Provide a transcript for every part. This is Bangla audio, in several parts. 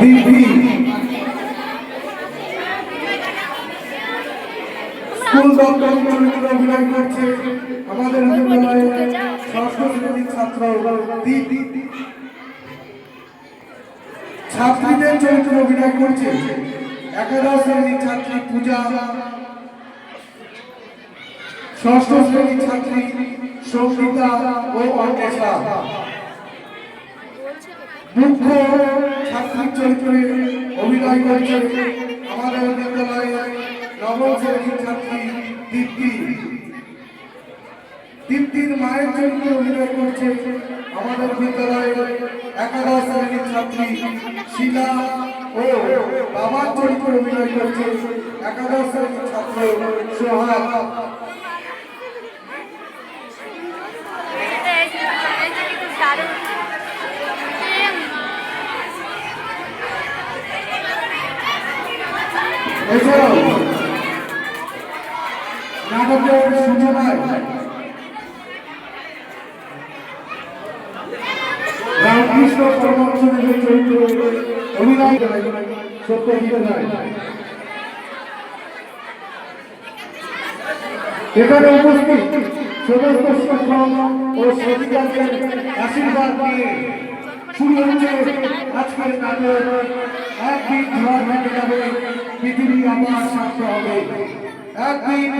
দিদি স্কুল দপ্তর অভিনয় করছে। আমাদের বিদ্যালয়ে ষষ্ঠ শ্রেণির ছাত্র দিদি ছাত্রীদের চরিত্রে অভিনয় করছে। একাদশ শ্রেণির ছাত্রী পূজা। ষষ্ঠ শ্রেণির ছাত্রী সঙ্গীতা ও অন্বেষা মুখ্য ছাত্রীর চরিত্রে অভিনয় করছে আমাদের বিদ্যালয়ে নবম শ্রেণির ছাত্রী দীপ্তি। দীপ্তির মায়ের চরিত্রে অভিনয় করছে আমাদের বিদ্যালয়ে একাদশ শ্রেণির ছাত্রী শিলা ও বাবার চরিত্রে অভিনয় করছে একাদশ শ্রেণির ছাত্র সোহাগ এটা এই যে- এই যে কিন্তু দারুণ। এম, এছাড়াও নাটকের সূচনায় রামকৃষ্ণ এখানে উপস্থিত সমস্ত শিক্ষক ও শিক্ষিকাদের আশীর্বাদ নিয়ে শুরু হচ্ছে আজকের নাটক একদিন ঝড় ভেঙে যাবে, পৃথিবী আবার শান্ত হবে। একদিন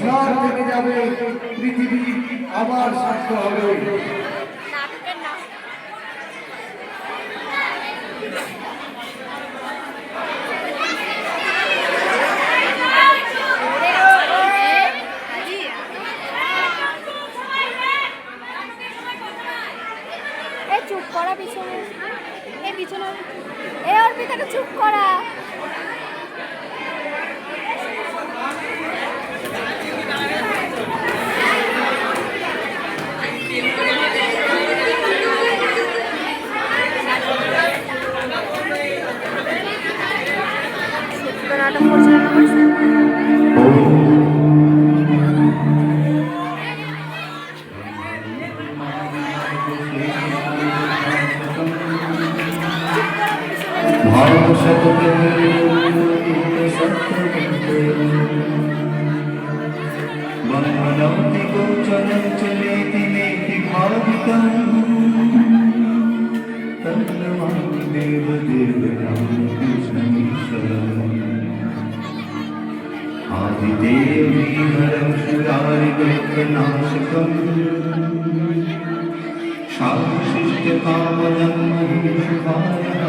ঝড় ভেঙে যাবে, পৃথিবী আবার শান্ত হবে। চুপ করা পিছনে। এই পিছনে। এ অর্পিতাকে চুপ করা। নাটক পরিচালনা করছেন हरं श्रुतारिवेत्रनाशकम् शाशिष्यकामदं शिवाय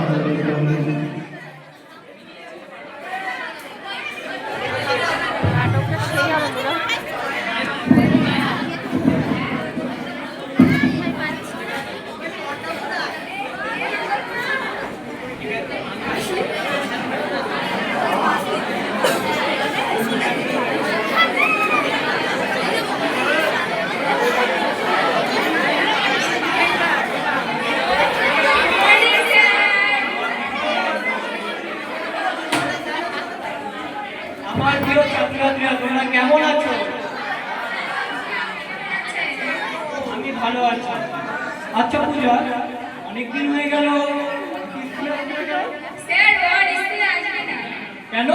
আমার প্রিয় ছাত্রছাত্রীরা তোমরা কেমন আছো? আমি ভালো আছি। আচ্ছা পূজা অনেকদিন হয়ে গেল। কেন?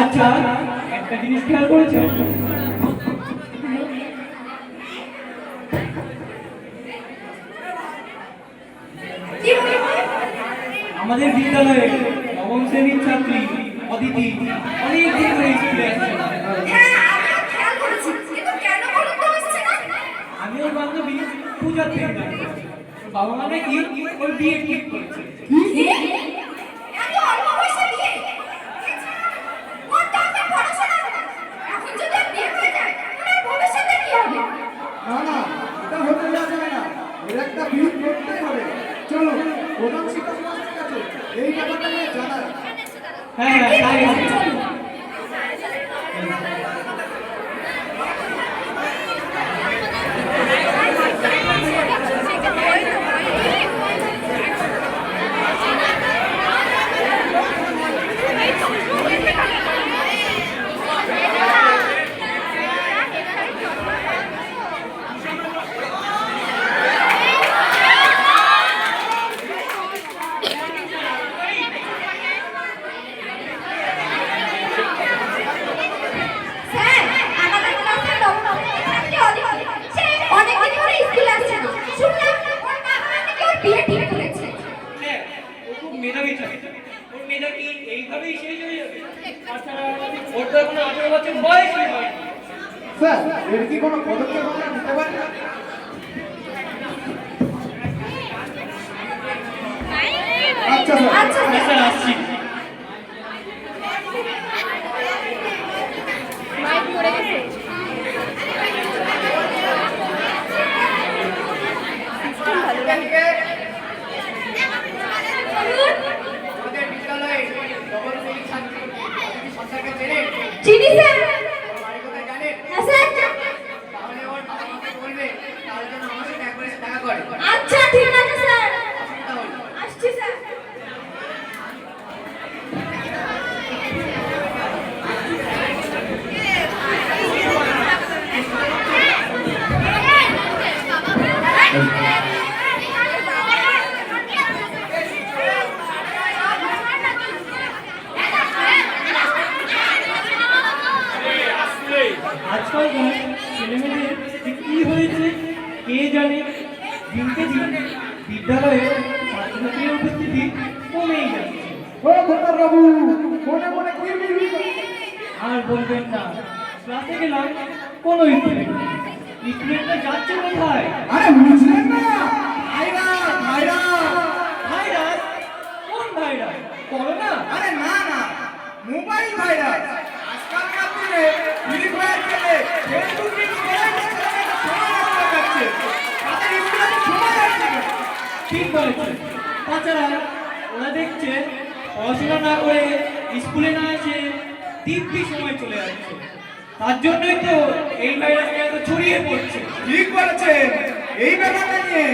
আচ্ছা একটা জিনিস খেয়াল করেছ? আমাদের বিদ্যালয়ে নবম শ্রেণির ছাত্রী অদিতি অনেক দিন ধরে স্কুলে। হ্যাঁ আমি ওর বান্ধবী থেকে। বাবা মানে কি ওর বিয়ে ঠিক করেছে। হ্যাঁ হ্যাঁ।, হ্যাঁ। স্যার এর কি কোনো পদক্ষেপ আমরা নিতে পারি? আচ্ছা স্যার। আচ্ছা হ্যাঁ স্যার আসছি। মাইক পড়ে ভালো আমাদের বিদ্যালয়ে ছাত্রী সরকারকে চেনেন ¡Chinicer! বিদ্যালয়ে না ক্লাসে গেলাম কোনো স্টুডেন্ট না আরে না না মোবাইল ভাইরাস। আজকালকার দিনে ফ্রি ফায়ার খেলে, ফেসবুক রিলস করে ছেলেমেয়েরা সময় নষ্ট করছে তাদের স্কুলে সময় যাচ্ছে না ঠিক বলেছে তাছাড়া ওরা দেখছে পড়াশোনা না করে স্কুলে না এসে দিব্যি সময় চলে যাচ্ছে। তার জন্যই তো এই ভাইরাসটা এত ছড়িয়ে পড়ছে। ঠিক বলেছেন। এই ব্যাপারটা নিয়ে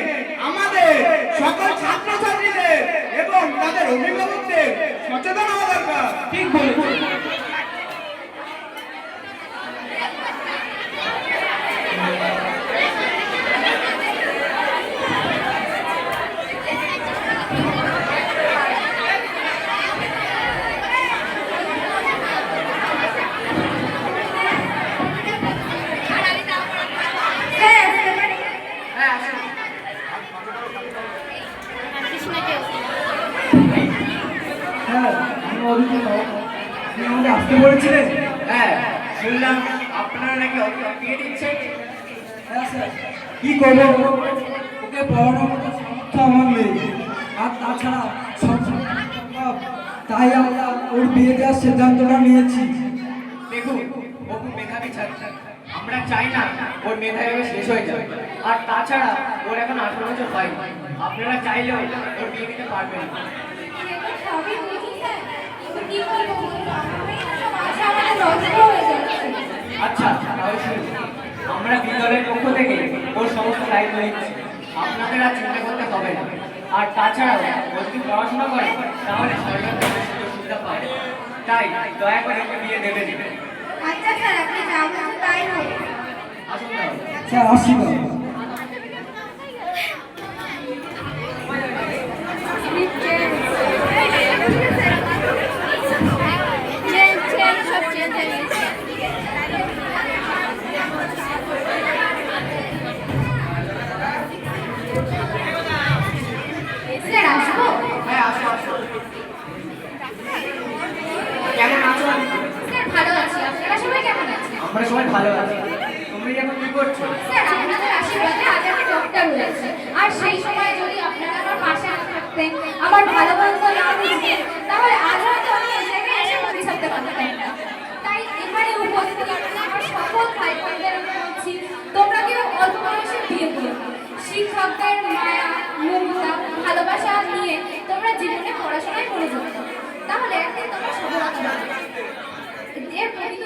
আমাদের সকল ছাত্রছাত্রীদের এবং তাদের অভিভাবকদের সচেতন হওয়া দরকার। ঠিক বলেছে স্যার আসতে পারি হ্যাঁ আসুন আসিস না কেউ হ্যাঁ আপনি আমাদের আসতে বলেছিলেন হ্যাঁ শুনলাম আপনারা নাকি অভিযোগ দিচ্ছেন। হ্যাঁ স্যার। কি করব? ওকে পড়ানোর মতো সামর্থ্য আমার নেই। আর তাছাড়া সব তাই আমরা ওর বিয়ে দেওয়ার সিদ্ধান্তটা নিয়েছি। দেখুন ও মেধাবী ছাত্র। আমরা চাই না ওর মেধা এভাবে শেষ হয়ে যাবে আর তাছাড়া ওর এখন আঠারো বছর হয়নি আপনারা চাইলেও ওর বিয়ে দিতে পারবেন না। আচ্ছা আমরা বিদ্যালয়ের পক্ষ থেকে ওর সমস্ত দায়িত্ব নিচ্ছি? আপনাদের আর চিন্তা করতে হবে না। আর তাছাড়াও ও যদি পড়াশোনা করে তাহলে সরকার থেকে সুযোগ সুবিধা পায়। তাই দয়া করে ওকে বিয়ে দেবে দেবে আচ্ছা স্যার আপনি যা বলছেন তাই হবে। আসুন তাহলে। স্যার সবাই ভালো আছে। তুমি এখন কি করছ? আপনাদের আশীর্বাদে আজ আমি ডক্টর হয়েছি আর সেই সময় যদি আপনারা আমার পাশে না থাকতেন, আমার ভালো ভালো না বুঝতেন তাহলে আজ হয়তো আমি এই জায়গায় এসে পৌঁছাতে পারতাম। না তাই এখানে উপস্থিত আমার সকল ভাই বোনদের বলছি, তোমরা কেউ অল্প বয়সে বিয়ে করো। শিক্ষকদের মায়া, মমতা, ভালোবাসা নিয়ে তোমরা জীবনে পড়াশোনায় করে যাবে তাহলে একদিন তোমরা সফলতা পাবে। এর প্রতি